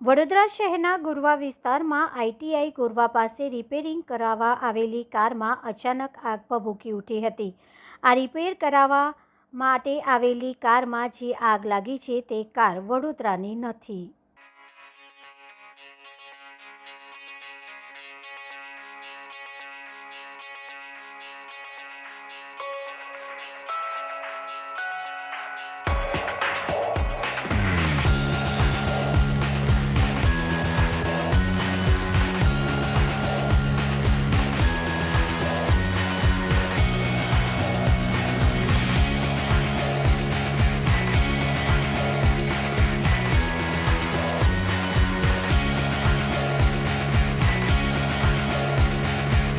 વડોદરા શહેરના ગુરવા વિસ્તારમાં આઈટીઆઈ ગુરવા પાસે રિપેરિંગ કરાવવા આવેલી કારમાં અચાનક આગ ભભૂકી ઉઠી હતી. આ રિપેર કરાવવા માટે આવેલી કારમાં જે આગ લાગી છે તે કાર વડોદરાની નથી.